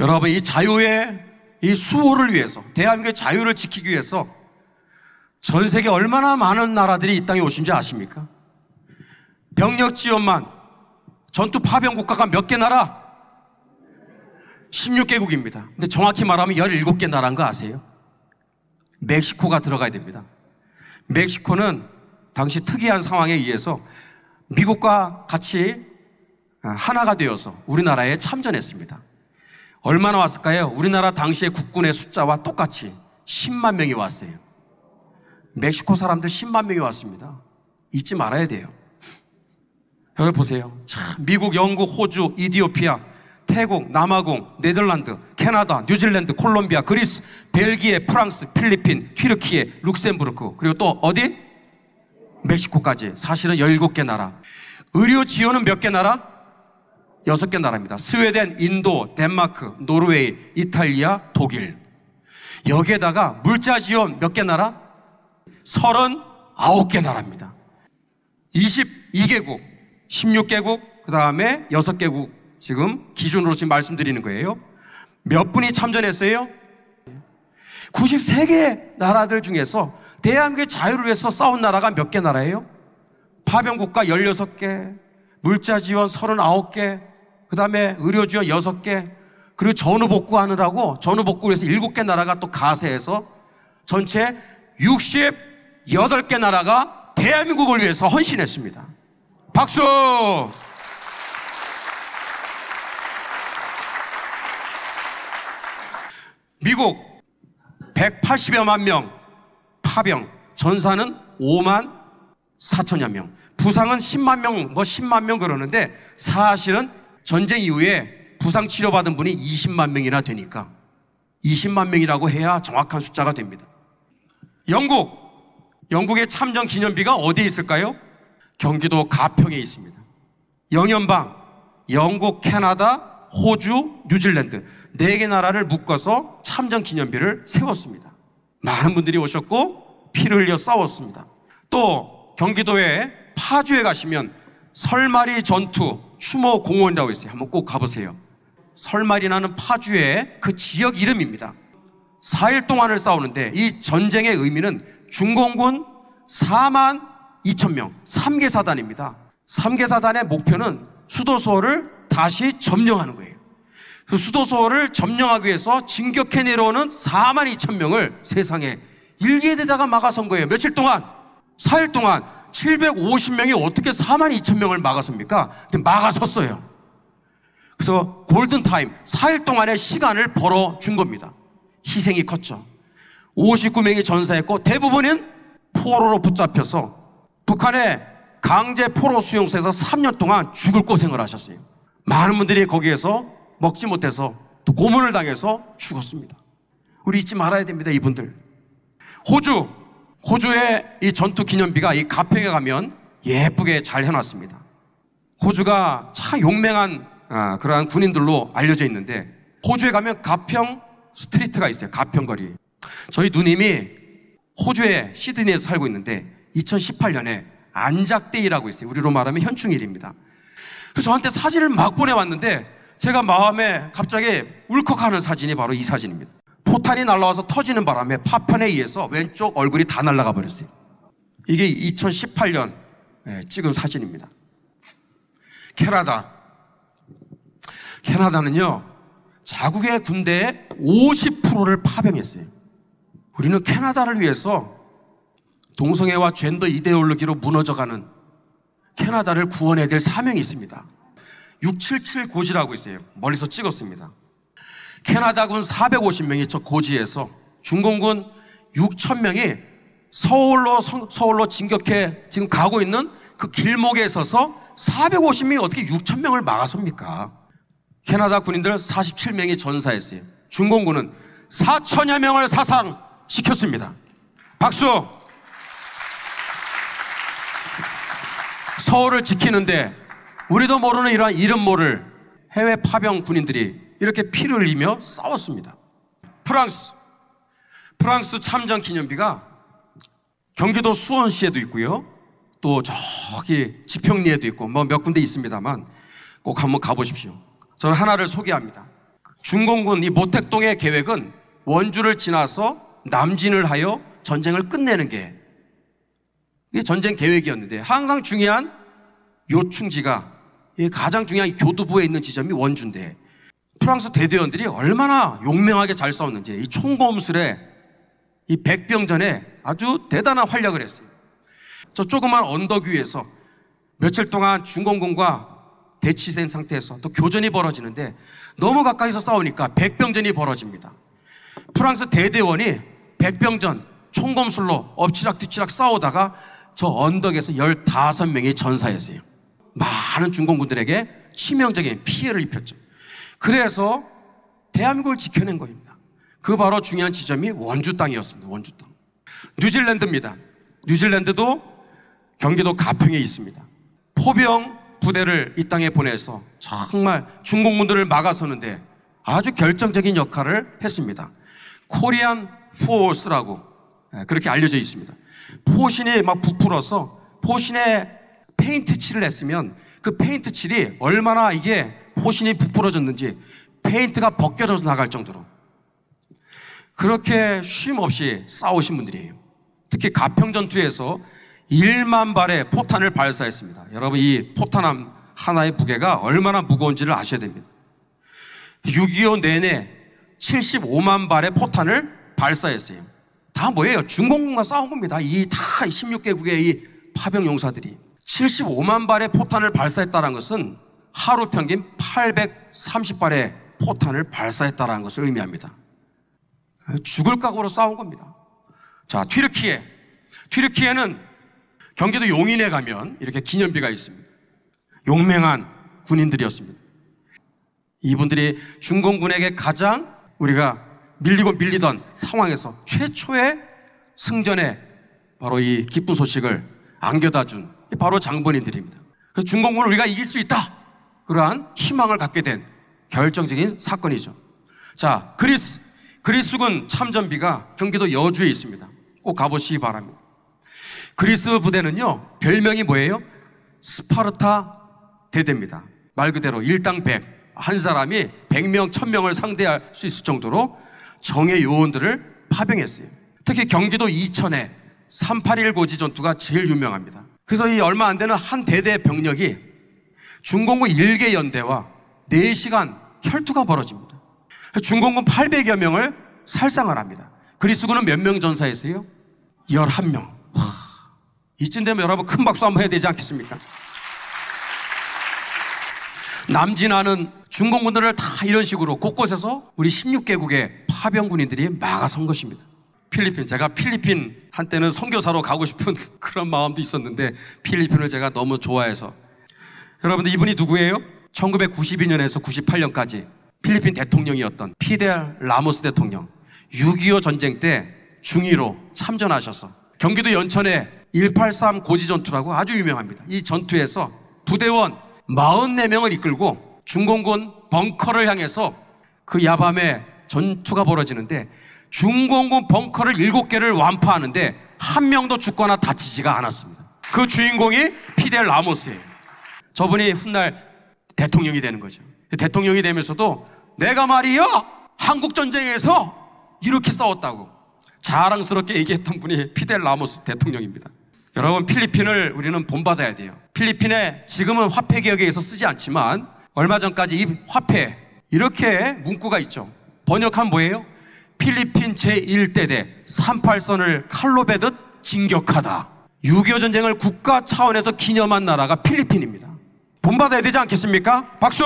여러분 이 자유의 이 수호를 위해서 대한민국의 자유를 지키기 위해서 전 세계 얼마나 많은 나라들이 이 땅에 오신지 아십니까? 병력 지원만 전투 파병 국가가 몇 개 나라? 16개국입니다. 근데 정확히 말하면 17개 나라인 거 아세요? 멕시코가 들어가야 됩니다. 멕시코는 당시 특이한 상황에 의해서 미국과 같이 하나가 되어서 우리나라에 참전했습니다. 얼마나 왔을까요? 우리나라 당시의 국군의 숫자와 똑같이 10만 명이 왔어요. 멕시코 사람들 10만 명이 왔습니다. 잊지 말아야 돼요. 여기 보세요. 참, 미국, 영국, 호주, 이디오피아, 태국, 남아공, 네덜란드, 캐나다, 뉴질랜드, 콜롬비아, 그리스, 벨기에, 프랑스, 필리핀, 튀르키예, 룩셈부르크, 그리고 또 어디? 멕시코까지. 사실은 17개 나라. 의료 지원은 몇 개 나라? 여섯 개 나라입니다. 스웨덴, 인도, 덴마크, 노르웨이, 이탈리아, 독일. 여기에다가 물자 지원 몇 개 나라? 39개 나라입니다. 22개국, 16개국, 그 다음에 6개국 지금 기준으로 지금 말씀드리는 거예요. 몇 분이 참전했어요? 93개 나라들 중에서 대한민국의 자유를 위해서 싸운 나라가 몇 개 나라예요? 파병국가 16개, 물자 지원 39개, 그 다음에 의료 지원 6개, 그리고 전후 복구하느라고 전후 복구를 해서 7개 나라가 또 가세해서 전체 68개 나라가 대한민국을 위해서 헌신했습니다. 박수! 미국 180여만 명 파병, 전사는 5만 4천여 명, 부상은 10만 명, 뭐 10만 명 그러는데 사실은 전쟁 이후에 부상 치료받은 분이 20만 명이나 되니까 20만 명이라고 해야 정확한 숫자가 됩니다. 영국, 영국의 참전 기념비가 어디에 있을까요? 경기도 가평에 있습니다. 영연방, 영국, 캐나다, 호주, 뉴질랜드 네 개 나라를 묶어서 참전 기념비를 세웠습니다. 많은 분들이 오셨고 피를 흘려 싸웠습니다. 또 경기도에 파주에 가시면 설마리 전투 추모 공원이라고 있어요. 한번 꼭 가보세요. 설마리라는 파주의 그 지역 이름입니다. 4일 동안을 싸우는데 이 전쟁의 의미는 중공군 4만 2천 명, 3개 사단입니다. 3개 사단의 목표는 수도소를 다시 점령하는 거예요. 그 수도소를 점령하기 위해서 진격해 내려오는 4만 2천 명을 세상에 일개에다가 막아선 거예요. 며칠 동안? 4일 동안 750명이 어떻게 4만 2천 명을 막았습니까? 근데 막아섰어요. 그래서 골든타임 4일 동안의 시간을 벌어준 겁니다. 희생이 컸죠. 59명이 전사했고 대부분은 포로로 붙잡혀서 북한의 강제 포로 수용소에서 3년 동안 죽을 고생을 하셨어요. 많은 분들이 거기에서 먹지 못해서 또 고문을 당해서 죽었습니다. 우리 잊지 말아야 됩니다, 이분들. 호주, 호주의 이 전투 기념비가 이 가평에 가면 예쁘게 잘 해놨습니다. 호주가 참 용맹한 아, 그러한 군인들로 알려져 있는데 호주에 가면 가평 스트리트가 있어요. 가평 거리. 저희 누님이 호주의 시드니에서 살고 있는데 2018년에 안작데이라고 있어요. 우리로 말하면 현충일입니다. 그래서 저한테 사진을 막 보내왔는데 제가 마음에 갑자기 울컥하는 사진이 바로 이 사진입니다. 포탄이 날라와서 터지는 바람에 파편에 의해서 왼쪽 얼굴이 다 날아가 버렸어요. 이게 2018년 예, 찍은 사진입니다. 캐나다. 캐나다는요, 자국의 군대의 50%를 파병했어요. 우리는 캐나다를 위해서 동성애와 젠더 이데올로기로 무너져가는 캐나다를 구원해야 될 사명이 있습니다. 677 고지라고 있어요. 멀리서 찍었습니다. 캐나다군 450명이 저 고지에서 중공군 6천 명이 서울로 성- 서울로 진격해 지금 가고 있는 그 길목에 서서 450명이 어떻게 6천 명을 막아섭니까? 캐나다 군인들 47명이 전사했어요. 중공군은 4천여 명을 사상시켰습니다. 박수! 서울을 지키는데 우리도 모르는 이러한 이름 모를 해외 파병 군인들이 이렇게 피를 흘리며 싸웠습니다. 프랑스. 프랑스 참전 기념비가 경기도 수원시에도 있고요. 또 저기 지평리에도 있고 뭐 몇 군데 있습니다만 꼭 한번 가보십시오. 저는 하나를 소개합니다. 중공군 이 모택동의 계획은 원주를 지나서 남진을 하여 전쟁을 끝내는 게 이게 전쟁 계획이었는데 항상 중요한 요충지가 이 가장 중요한 이 교두보에 있는 지점이 원주인데 프랑스 대대원들이 얼마나 용맹하게 잘 싸웠는지 이 총검술에 이 백병전에 아주 대단한 활약을 했어요. 저 조그만 언덕 위에서 며칠 동안 중공군과 대치된 상태에서 또 교전이 벌어지는데 너무 가까이서 싸우니까 백병전이 벌어집니다. 프랑스 대대원이 백병전 총검술로 엎치락 뒤치락 싸우다가 저 언덕에서 15명이 전사했어요. 많은 중공군들에게 치명적인 피해를 입혔죠. 그래서 대한민국을 지켜낸 겁니다. 그 바로 중요한 지점이 원주 땅이었습니다. 원주 땅. 뉴질랜드입니다. 뉴질랜드도 경기도 가평에 있습니다. 포병 부대를 이 땅에 보내서 정말 중공군들을 막아서는데 아주 결정적인 역할을 했습니다. 코리안 포스라고 예, 그렇게 알려져 있습니다. 포신이 막 부풀어서 포신에 페인트 칠을 했으면 그 페인트 칠이 얼마나 이게 포신이 부풀어졌는지 페인트가 벗겨져서 나갈 정도로 그렇게 쉼 없이 싸우신 분들이에요. 특히 가평 전투에서 1만 발의 포탄을 발사했습니다. 여러분 이 포탄함 하나의 무게가 얼마나 무거운지를 아셔야 됩니다. 6.25 내내 75만 발의 포탄을 발사했어요. 다 뭐예요? 중공군과 싸운 겁니다. 이 다 16개국의 이 파병 용사들이 75만 발의 포탄을 발사했다는 것은 하루 평균 830발의 포탄을 발사했다는 것을 의미합니다. 죽을 각오로 싸운 겁니다. 자, 튀르키예. 튀르키예는 경기도 용인에 가면 이렇게 기념비가 있습니다. 용맹한 군인들이었습니다. 이분들이 중공군에게 가장 우리가 밀리고 밀리던 상황에서 최초의 승전에 바로 이 기쁜 소식을 안겨다 준 바로 장본인들입니다. 그래서 중공군을 우리가 이길 수 있다. 그러한 희망을 갖게 된 결정적인 사건이죠. 자, 그리스. 그리스군 참전비가 경기도 여주에 있습니다. 꼭 가보시기 바랍니다. 그리스 부대는요, 별명이 뭐예요? 스파르타 대대입니다. 말 그대로 일당 백. 한 사람이 100명, 1000명을 상대할 수 있을 정도로 정예 요원들을 파병했어요. 특히 경기도 이천에 381 고지 전투가 제일 유명합니다. 그래서 이 얼마 안 되는 한 대대 병력이 중공군 일개 연대와 4시간 혈투가 벌어집니다. 중공군 800여 명을 살상을 합니다. 그리스군은 몇 명 전사했어요? 11명. 와, 이쯤 되면 여러분 큰 박수 한번 해야 되지 않겠습니까? 남진하는 중공군들을 다 이런 식으로 곳곳에서 우리 16개국의 파병 군인들이 막아선 것입니다. 필리핀, 제가 필리핀 한때는 선교사로 가고 싶은 그런 마음도 있었는데 필리핀을 제가 너무 좋아해서 여러분들 이분이 누구예요? 1992년에서 98년까지 필리핀 대통령이었던 피델 라모스 대통령 6.25 전쟁 때 중위로 참전하셔서 경기도 연천에 183 고지 전투라고 아주 유명합니다. 이 전투에서 부대원 44명을 이끌고 중공군 벙커를 향해서 그 야밤에 전투가 벌어지는데 중공군 벙커를 7개를 완파하는데 한 명도 죽거나 다치지가 않았습니다. 그 주인공이 피델 라모스예요. 저분이 훗날 대통령이 되는 거죠. 대통령이 되면서도 내가 말이요 한국 전쟁에서 이렇게 싸웠다고 자랑스럽게 얘기했던 분이 피델 라모스 대통령입니다. 여러분 필리핀을 우리는 본받아야 돼요. 필리핀에 지금은 화폐 개혁에 의해서 쓰지 않지만 얼마 전까지 이 화폐 이렇게 문구가 있죠. 번역한 뭐예요? 필리핀 제1대대 38선을 칼로 베듯 진격하다. 6.25 전쟁을 국가 차원에서 기념한 나라가 필리핀입니다. 본받아야 되지 않겠습니까? 박수!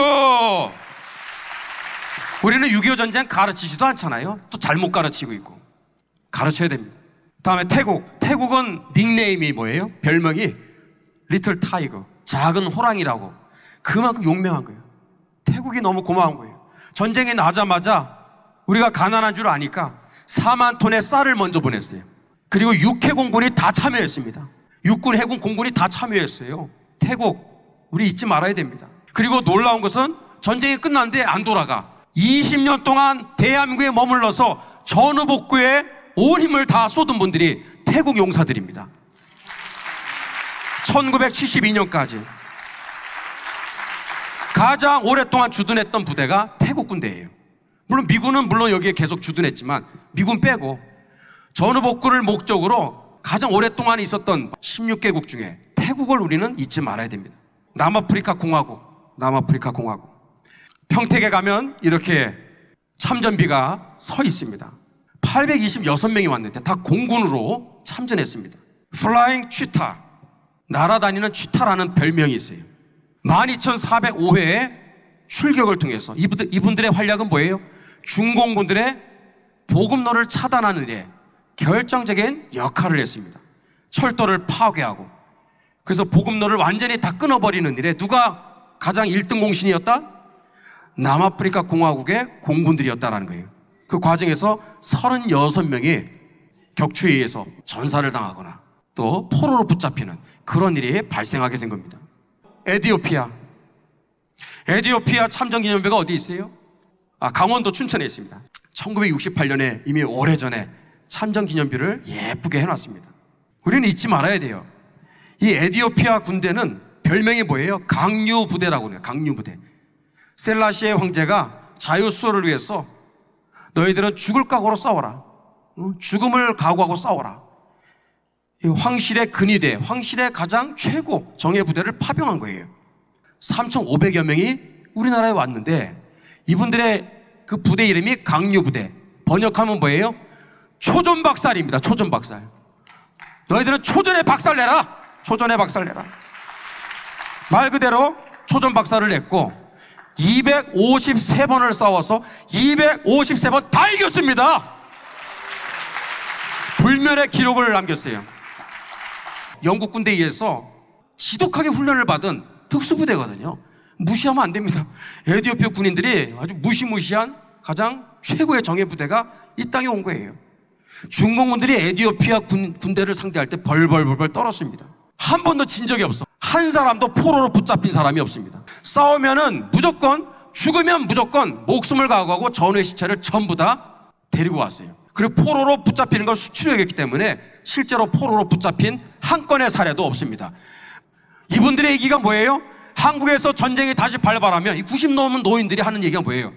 우리는 6.25 전쟁 가르치지도 않잖아요. 또 잘못 가르치고 있고. 가르쳐야 됩니다. 다음에 태국. 태국은 닉네임이 뭐예요? 별명이 리틀 타이거. 작은 호랑이라고. 그만큼 용맹한 거예요. 태국이 너무 고마운 거예요. 전쟁이 나자마자 우리가 가난한 줄 아니까 4만 톤의 쌀을 먼저 보냈어요. 그리고 육해 공군이 다 참여했습니다. 육군, 해군, 공군이 다 참여했어요. 태국, 우리 잊지 말아야 됩니다. 그리고 놀라운 것은 전쟁이 끝났는데 안 돌아가. 20년 동안 대한민국에 머물러서 전후복구에 온 힘을 다 쏟은 분들이 태국 용사들입니다. 1972년까지 가장 오랫동안 주둔했던 부대가 태국 군대예요. 물론 미군은 물론 여기에 계속 주둔했지만 미군 빼고 전후복구를 목적으로 가장 오랫동안 있었던 16개국 중에 태국을 우리는 잊지 말아야 됩니다. 남아프리카 공화국, 남아프리카 공화국. 평택에 가면 이렇게 참전비가 서 있습니다. 826명이 왔는데 다 공군으로 참전했습니다. 플라잉 취타, 날아다니는 취타라는 별명이 있어요. 12,405회의 출격을 통해서 이분들, 이분들의 활약은 뭐예요? 중공군들의 보급로를 차단하는 데 결정적인 역할을 했습니다. 철도를 파괴하고 그래서 보급로를 완전히 다 끊어버리는 일에 누가 가장 1등 공신이었다? 남아프리카 공화국의 공군들이었다라는 거예요. 그 과정에서 36명이 격추에 의해서 전사를 당하거나 또 포로로 붙잡히는 그런 일이 발생하게 된 겁니다. 에디오피아. 에디오피아 참전기념비가 어디 있어요? 아, 강원도 춘천에 있습니다. 1968년에 이미 오래전에 참전기념비를 예쁘게 해놨습니다. 우리는 잊지 말아야 돼요. 이 에디오피아 군대는 별명이 뭐예요? 강유부대라고 해요. 강유부대. 셀라시의 황제가 자유 수호를 위해서 너희들은 죽을 각오로 싸워라. 어? 죽음을 각오하고 싸워라. 이 황실의 근위대, 황실의 가장 최고 정예 부대를 파병한 거예요. 3,500여 명이 우리나라에 왔는데 이분들의 그 부대 이름이 강유부대. 번역하면 뭐예요? 초전 박살입니다. 초전 박살. 너희들은 초전에 박살 내라. 초전에 박살 내라. 말 그대로 초전박살을 냈고 253번을 싸워서 253번 다 이겼습니다. 불멸의 기록을 남겼어요. 영국 군대에 의해서 지독하게 훈련을 받은 특수부대거든요. 무시하면 안 됩니다. 에디오피아 군인들이 아주 무시무시한 가장 최고의 정예 부대가 이 땅에 온 거예요. 중공군들이 에디오피아 군, 군대를 상대할 때 벌벌벌벌 떨었습니다. 한 번도 진 적이 없어. 한 사람도 포로로 붙잡힌 사람이 없습니다. 싸우면은 무조건 죽으면 무조건 목숨을 각오하고 전후의 시체를 전부 다 데리고 왔어요. 그리고 포로로 붙잡히는 걸 수치로 여겼기 때문에 실제로 포로로 붙잡힌 한 건의 사례도 없습니다. 이분들의 얘기가 뭐예요? 한국에서 전쟁이 다시 발발하면 이 90 넘은 노인들이 하는 얘기가 뭐예요?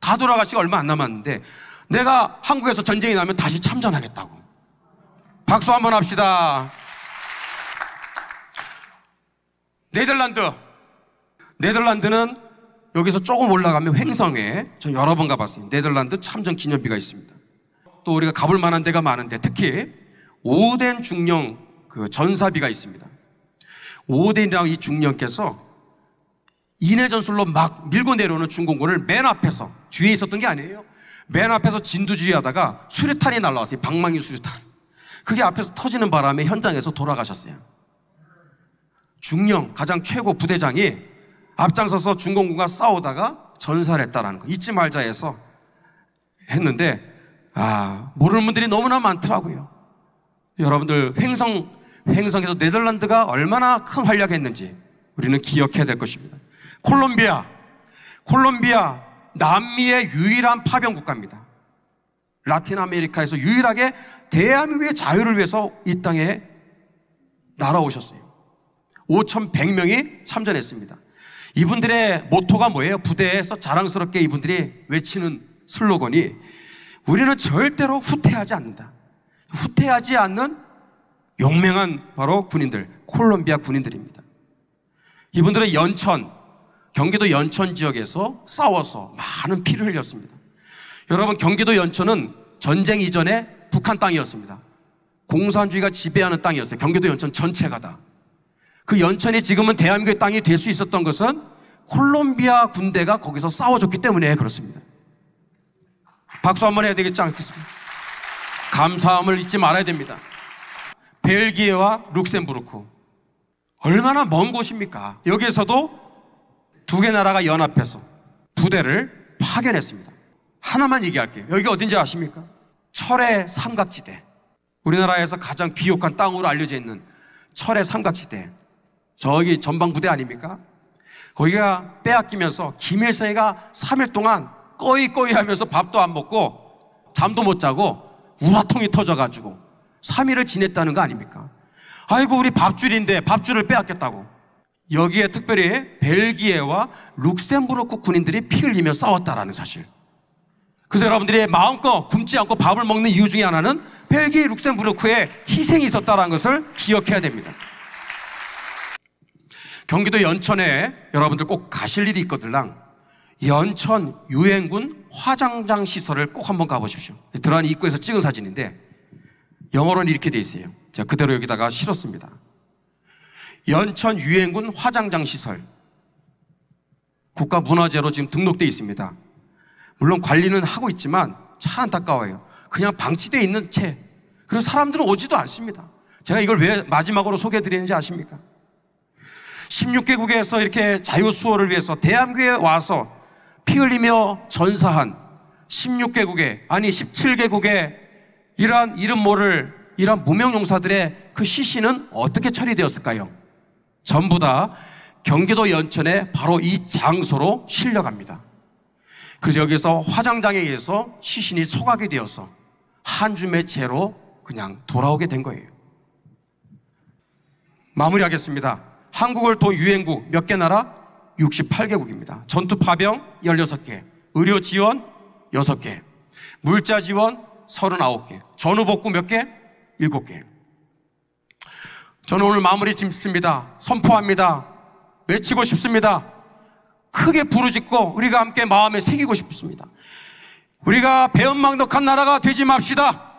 다 돌아가시가 얼마 안 남았는데 내가 한국에서 전쟁이 나면 다시 참전하겠다고. 박수 한번 합시다. 네덜란드. 네덜란드는 여기서 조금 올라가면 횡성에 저 여러 번 가봤습니다. 네덜란드 참전 기념비가 있습니다. 또 우리가 가볼 만한 데가 많은데 특히 오덴 중령 그 전사비가 있습니다. 오덴이라는 이 중령께서 인해 전술로 막 밀고 내려오는 중공군을 맨 앞에서 뒤에 있었던 게 아니에요. 맨 앞에서 진두지휘 하다가 수류탄이 날라왔어요. 방망이 수류탄. 그게 앞에서 터지는 바람에 현장에서 돌아가셨어요. 중령 가장 최고 부대장이 앞장서서 중공군과 싸우다가 전사를 했다라는 거 잊지 말자 해서 했는데 아 모르는 분들이 너무나 많더라고요. 여러분들 횡성 횡성에서 네덜란드가 얼마나 큰 활약했는지 우리는 기억해야 될 것입니다. 콜롬비아 콜롬비아 남미의 유일한 파병 국가입니다. 라틴 아메리카에서 유일하게 대한민국의 자유를 위해서 이 땅에 날아오셨어요. 5,100명이 참전했습니다. 이분들의 모토가 뭐예요? 부대에서 자랑스럽게 이분들이 외치는 슬로건이 우리는 절대로 후퇴하지 않는다. 후퇴하지 않는 용맹한 바로 군인들, 콜롬비아 군인들입니다. 이분들의 연천, 경기도 연천 지역에서 싸워서 많은 피를 흘렸습니다. 여러분, 경기도 연천은 전쟁 이전에 북한 땅이었습니다. 공산주의가 지배하는 땅이었어요. 경기도 연천 전체가 다. 그 연천이 지금은 대한민국의 땅이 될 수 있었던 것은 콜롬비아 군대가 거기서 싸워줬기 때문에 그렇습니다. 박수 한 번 해야 되겠지 않겠습니까? 감사함을 잊지 말아야 됩니다. 벨기에와 룩셈부르크. 얼마나 먼 곳입니까? 여기에서도 두 개 나라가 연합해서 부대를 파견했습니다. 하나만 얘기할게요. 여기가 어딘지 아십니까? 철의 삼각지대. 우리나라에서 가장 비옥한 땅으로 알려져 있는 철의 삼각지대. 저기 전방부대 아닙니까? 거기가 빼앗기면서 김일성이가 3일 동안 꺼이꺼이 하면서 밥도 안 먹고 잠도 못 자고 우라통이 터져가지고 3일을 지냈다는 거 아닙니까? 아이고 우리 밥줄인데 밥줄을 빼앗겼다고. 여기에 특별히 벨기에와 룩셈부르크 군인들이 피 흘리며 싸웠다라는 사실. 그래서 여러분들이 마음껏 굶지 않고 밥을 먹는 이유 중에 하나는 벨기에 룩셈부르크에 희생이 있었다는 것을 기억해야 됩니다. 경기도 연천에 여러분들 꼭 가실 일이 있거들랑 연천 유엔군 화장장 시설을 꼭 한번 가보십시오. 들어가는 입구에서 찍은 사진인데 영어로는 이렇게 돼 있어요. 제가 그대로 여기다가 실었습니다. 연천 유엔군 화장장 시설 국가문화재로 지금 등록돼 있습니다. 물론 관리는 하고 있지만 참 안타까워요. 그냥 방치되어 있는 채. 그리고 사람들은 오지도 않습니다. 제가 이걸 왜 마지막으로 소개해 드리는지 아십니까? 16개국에서 이렇게 자유 수호를 위해서 대한민국에 와서 피 흘리며 전사한 16개국의, 아니 17개국의 이러한 이름 모를 이러한 무명 용사들의 그 시신은 어떻게 처리되었을까요? 전부 다 경기도 연천에 바로 이 장소로 실려갑니다. 그래서 여기서 화장장에 의해서 시신이 소각이 되어서 한 줌의 채로 그냥 돌아오게 된 거예요. 마무리하겠습니다. 한국을 도 유엔국 몇 개 나라? 68개국입니다. 전투 파병 16개, 의료 지원 6개, 물자 지원 39개, 전후 복구 몇 개? 7개. 저는 오늘 마무리 짓습니다. 선포합니다. 외치고 싶습니다. 크게 부르짖고 우리가 함께 마음에 새기고 싶습니다. 우리가 배은망덕한 나라가 되지 맙시다.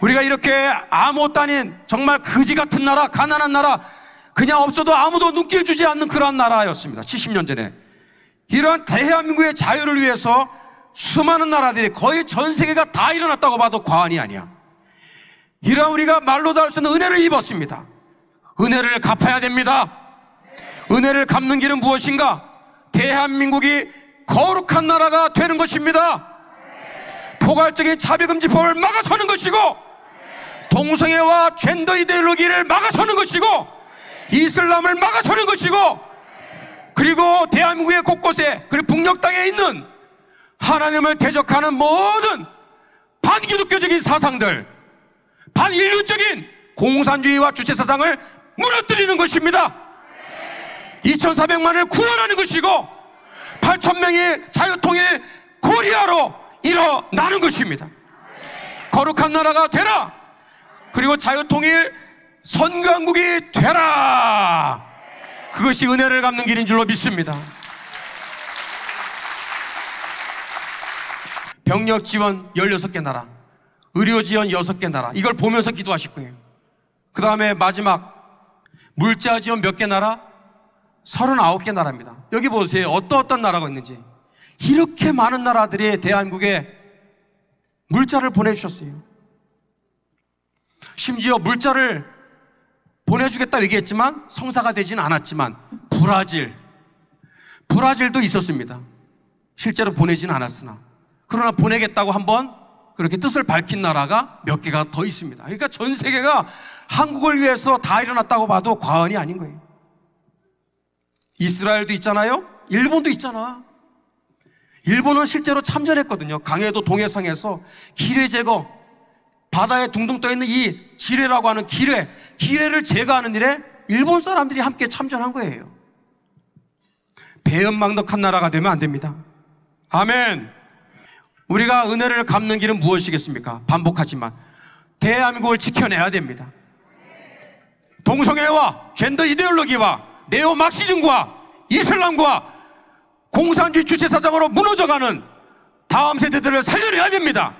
우리가 이렇게 아무것도 아닌 정말 거지 같은 나라, 가난한 나라, 그냥 없어도 아무도 눈길 주지 않는 그러한 나라였습니다. 70년 전에. 이러한 대한민국의 자유를 위해서 수많은 나라들이 거의 전 세계가 다 일어났다고 봐도 과언이 아니야. 이러한 우리가 말로 다 할 수 있는 은혜를 입었습니다. 은혜를 갚아야 됩니다. 은혜를 갚는 길은 무엇인가? 대한민국이 거룩한 나라가 되는 것입니다. 포괄적인 차별금지법을 막아서는 것이고, 동성애와 젠더 이데올로기를 막아서는 것이고, 이슬람을 막아서는 것이고, 그리고 대한민국의 곳곳에, 그리고 북녘 땅에 있는 하나님을 대적하는 모든 반기독교적인 사상들, 반인류적인 공산주의와 주체 사상을 무너뜨리는 것입니다. 2,400만을 구원하는 것이고 8,000명의 자유통일 코리아로 일어나는 것입니다. 거룩한 나라가 되라. 그리고 자유통일 선교한국이 되라. 그것이 은혜를 갚는 길인 줄로 믿습니다. 병력 지원 16개 나라, 의료 지원 6개 나라. 이걸 보면서 기도하실 거예요. 그 다음에 마지막 물자 지원 몇 개 나라? 39개 나라입니다. 여기 보세요. 어떤 어떤 나라가 있는지. 이렇게 많은 나라들이 대한민국에 물자를 보내주셨어요. 심지어 물자를 보내주겠다 얘기했지만 성사가 되지는 않았지만 브라질, 브라질도 있었습니다. 실제로 보내지는 않았으나. 그러나 보내겠다고 한번 그렇게 뜻을 밝힌 나라가 몇 개가 더 있습니다. 그러니까 전 세계가 한국을 위해서 다 일어났다고 봐도 과언이 아닌 거예요. 이스라엘도 있잖아요. 일본도 있잖아. 일본은 실제로 참전했거든요. 강해도 동해상에서 기뢰 제거, 바다에 둥둥 떠 있는 이 지뢰라고 하는 기뢰, 기뢰를 제거하는 일에 일본 사람들이 함께 참전한 거예요. 배은망덕한 나라가 되면 안 됩니다. 아멘. 우리가 은혜를 갚는 길은 무엇이겠습니까? 반복하지만 대한민국을 지켜내야 됩니다. 동성애와 젠더 이데올로기와 네오 막시즘과 이슬람과 공산주의 주체사상으로 무너져가는 다음 세대들을 살려내야 됩니다.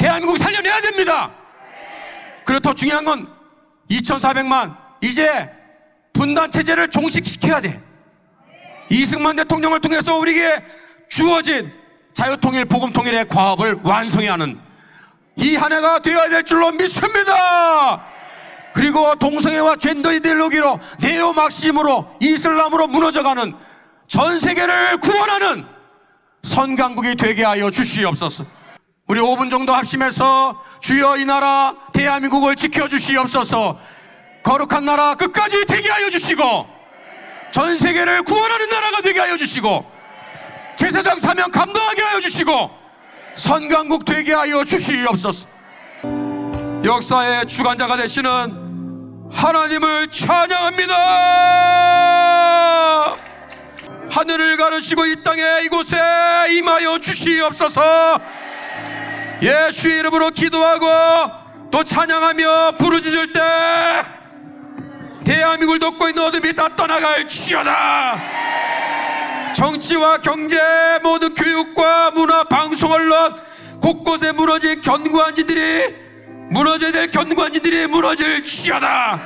대한민국 살려내야 됩니다. 그리고 더 중요한 건 2,400만 이제 분단 체제를 종식시켜야 돼. 이승만 대통령을 통해서 우리에게 주어진 자유통일, 복음통일의 과업을 완성해야 하는 이 한 해가 되어야 될 줄로 믿습니다. 그리고 동성애와 젠더 이데올로기로 네오 막심으로 이슬람으로 무너져가는 전 세계를 구원하는 선강국이 되게 하여 주시옵소서. 우리 5분 정도 합심해서 주여 이 나라 대한민국을 지켜주시옵소서. 거룩한 나라 끝까지 되게 하여 주시고 전 세계를 구원하는 나라가 되게 하여 주시고 제사장 사명 감당하게 하여 주시고 선강국 되게 하여 주시옵소서. 역사의 주관자가 되시는 하나님을 찬양합니다. 하늘을 가르시고 이 땅에 이곳에 임하여 주시옵소서 예수의 이름으로 기도하고 또 찬양하며 부르짖을 때 대한민국을 돕고 있는 어둠이 다 떠나갈 지어다. 정치와 경제 모든 교육과 문화 방송 언론 곳곳에 무너진 견고한 지들이 무너져야 될 견고한 지들이 무너질 지어다.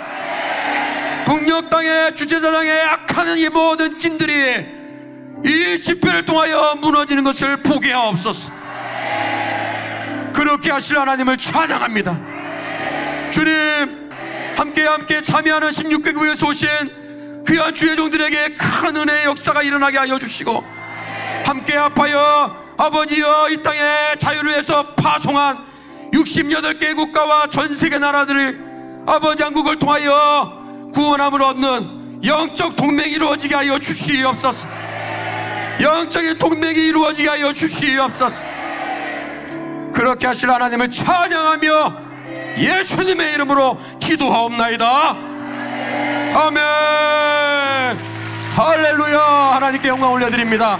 북녘 땅의 주체사장의 악하는 이 모든 찐들이 이 집회를 통하여 무너지는 것을 보게 하옵소서 그렇게 하실 하나님을 찬양합니다. 주님 함께 함께 참여하는 16개국에서 오신 귀한 주의 종들에게 큰 은혜의 역사가 일어나게 하여 주시고 함께 합하여 아버지여 이 땅에 자유를 위해서 파송한 68개 국가와 전 세계 나라들이 아버지 한국을 통하여 구원함을 얻는 영적 동맹이 이루어지게 하여 주시옵소서. 영적인 동맹이 이루어지게 하여 주시옵소서 그렇게 하실 하나님을 찬양하며 예수님의 이름으로 기도하옵나이다. 아멘. 할렐루야. 하나님께 영광 올려드립니다